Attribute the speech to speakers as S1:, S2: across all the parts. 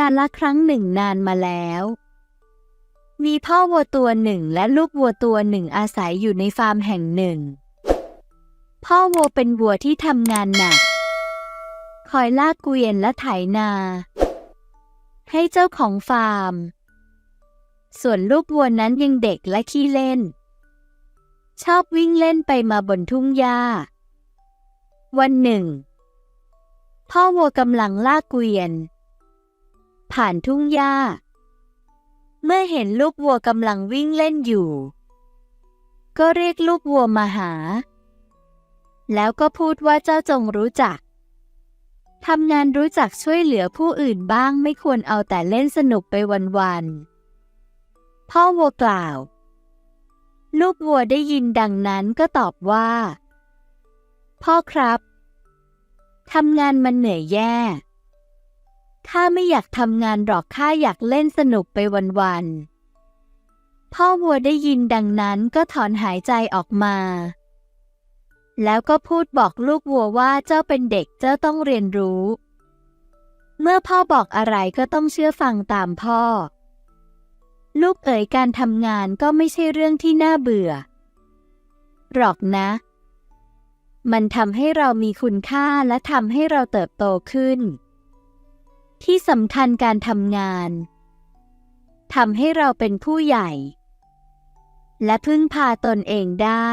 S1: การละครั้งหนึ่งนานมาแล้ว มีพ่อวัวตัวหนึ่งและลูกวัวตัวหนึ่งอาศัยอยู่ในฟาร์มแห่งหนึ่ง พ่อวัวเป็นวัวที่ทำงานหนัก คอยลากเกวียนและไถนา ให้เจ้าของฟาร์ม ส่วนลูกวัวนั้นยังเด็กและขี้เล่น ชอบวิ่งเล่นไปมาบนทุ่งหญ้า วันหนึ่ง พ่อวัวกำลังลากเกวียน ผ่านทุ่งหญ้า เมื่อเห็นลูกวัวกำลังวิ่งเล่นอยู่ ก็เรียกลูกวัวมาหา แล้วก็พูดว่าเจ้าจงรู้จักทำงานรู้จักช่วยเหลือผู้อื่นบ้างไม่ควรเอาแต่เล่นสนุกไปวันๆ พ่อวัวกล่าว ลูกวัวได้ยินดังนั้นก็ตอบว่า พ่อครับ ทำงานมันเหนื่อยแย่ ข้าไม่อยากทำงานหรอกข้าอยากเล่นสนุกไปวันๆ พ่อวัวได้ยินดังนั้นก็ถอนหายใจออกมา แล้วก็พูดบอกลูกวัวว่าเจ้าเป็นเด็กเจ้าต้องเรียนรู้ เมื่อพ่อบอกอะไรก็ต้องเชื่อฟังตามพ่อ ลูกเอ๋ยการทำงานก็ไม่ใช่เรื่องที่น่าเบื่อ หรอกนะ มันทำให้เรามีคุณค่าและทำให้เราเติบโตขึ้น ที่สำคัญการทำงานทำให้เราเป็นผู้ใหญ่ และพึ่งพาตนเองได้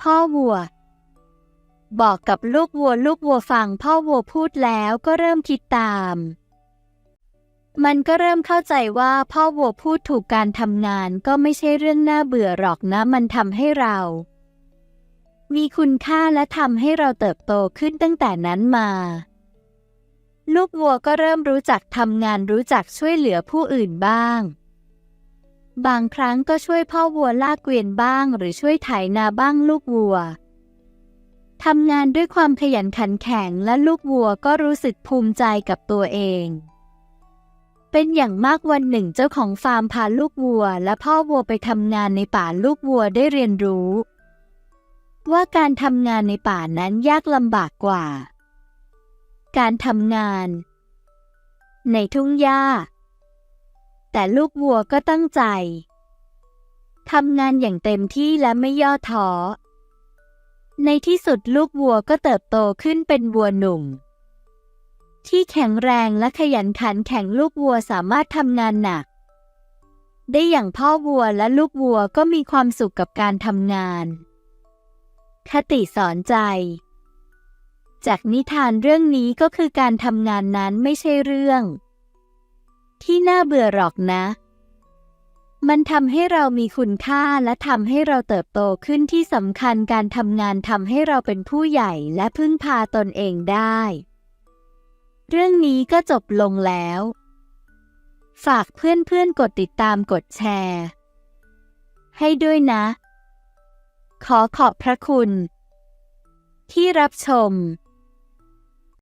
S1: พ่อวัว บอกกับลูกวัวลูกวัวฟังพ่อวัวพูดแล้วก็เริ่มคิดตาม มันก็เริ่มเข้าใจว่าพ่อวัวพูดถูกการทำงานก็ไม่ใช่เรื่องน่าเบื่อหรอกนะ มันทำให้เรา มีคุณค่าและทำให้เราเติบโตขึ้นตั้งแต่นั้นมา ลูกวัวก็เริ่มรู้จักทำงานรู้จักช่วยเหลือผู้อื่นบ้าง บางครั้งก็ช่วยพ่อวัวลากเกวียนบ้าง หรือช่วยไถนาบ้างลูกวัวทำงานด้วยความขยันขันแข็งและลูกวัวก็รู้สึกภูมิใจกับตัวเอง เป็นอย่างมากวันหนึ่งเจ้าของฟาร์มพาลูกวัว และพ่อวัวไปทำงานในป่าลูกวัวได้เรียนรู้ ว่าการทำงานในป่านั้นยากลำบากกว่า การทำงาน ในทุ่งหญ้า แต่ลูกวัวก็ตั้งใจทำงานอย่างเต็มที่และไม่ย่อท้อ ในที่สุดลูกวัวก็เติบโตขึ้นเป็นวัวหนุ่ม ที่แข็งแรงและขยันขันแข็งลูกวัวสามารถทำงานหนัก ได้อย่างพ่อวัวและลูกวัวก็มีความสุขกับการทำงาน คติสอนใจ จากนิทานเรื่องนี้ก็คือการทำงานนั้นไม่ใช่เรื่อง ที่น่าเบื่อหรอกนะ มันทำให้เรามีคุณค่าและทำให้เราเติบโตขึ้นที่สำคัญการทำงานทำให้เราเป็นผู้ใหญ่และพึ่งพาตนเองได้ เรื่องนี้ก็จบลงแล้ว ฝากเพื่อนๆกดติดตามกดแชร์ ให้ด้วยนะ ขอขอบพระคุณที่รับชม